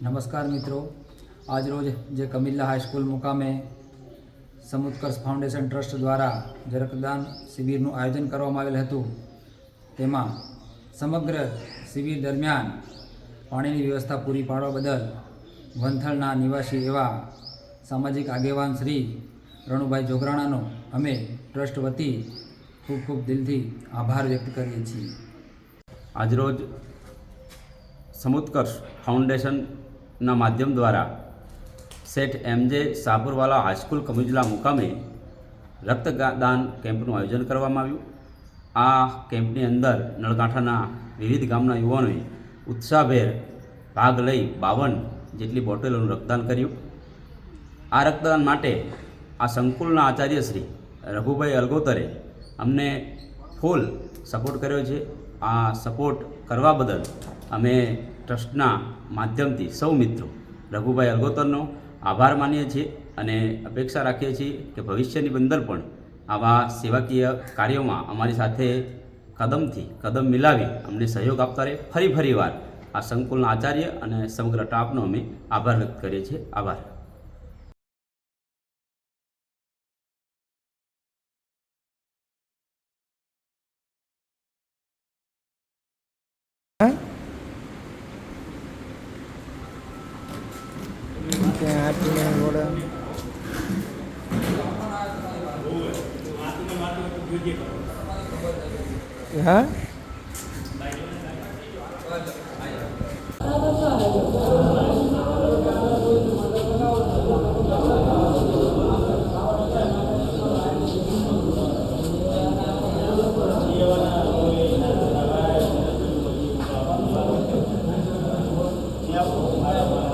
નમસ્કાર મિત્રો. આજરોજ જે કમિલ્લા હાઈસ્કૂલ મુકામે સમુત્કર્ષ ફાઉન્ડેશન ટ્રસ્ટ દ્વારા જે રક્તદાન શિબિરનું આયોજન કરવામાં આવેલ હતું. તેમાં સમગ્ર શિબિર દરમિયાન પાણીની વ્યવસ્થા પૂરી પાડવા બદલ વંથલના નિવાસી એવા સામાજિક આગેવાન શ્રી રણુભાઈ જોગરાણાનો અમે ટ્રસ્ટ વતી ખૂબ ખૂબ દિલથી આભાર વ્યક્ત કરીએ છીએ. આજરોજ સમુત્કર્ષ ફાઉન્ડેશનના માધ્યમ દ્વારા શેઠ એમજે સાબુરવાલા હાઈસ્કૂલ કમિજલા મુકામે રક્તદાન કેમ્પનું આયોજન કરવામાં આવ્યું. આ કેમ્પની અંદર નળગાંઠાના વિવિધ ગામના યુવાનોએ ઉત્સાહભેર ભાગ લઈ બાવન જેટલી બોટલોનું રક્તદાન કર્યું. આ રક્તદાન માટે આ સંકુલના આચાર્ય શ્રી રઘુભાઈ અલગોતરે અમને ફૂલ સપોર્ટ કર્યો છે. આ સપોર્ટ કરવા બદલ અમે ટ્રસ્ટના માધ્યમથી સૌ મિત્રો, રઘુભાઈ અલગોતરનો આભાર માનીએ છીએ અને અપેક્ષા રાખીએ છીએ કે ભવિષ્યની અંદર પણ આવા સેવાકીય કાર્યોમાં અમારી સાથે કદમથી કદમ મિલાવી અમને સહયોગ આપતા રહે. ફરી ફરી વાર આ સંકુલના આચાર્ય અને સમગ્ર ટાપનો અમે આભાર વ્યક્ત કરીએ છીએ. આભાર. અને આટલે વડે હા Yeah.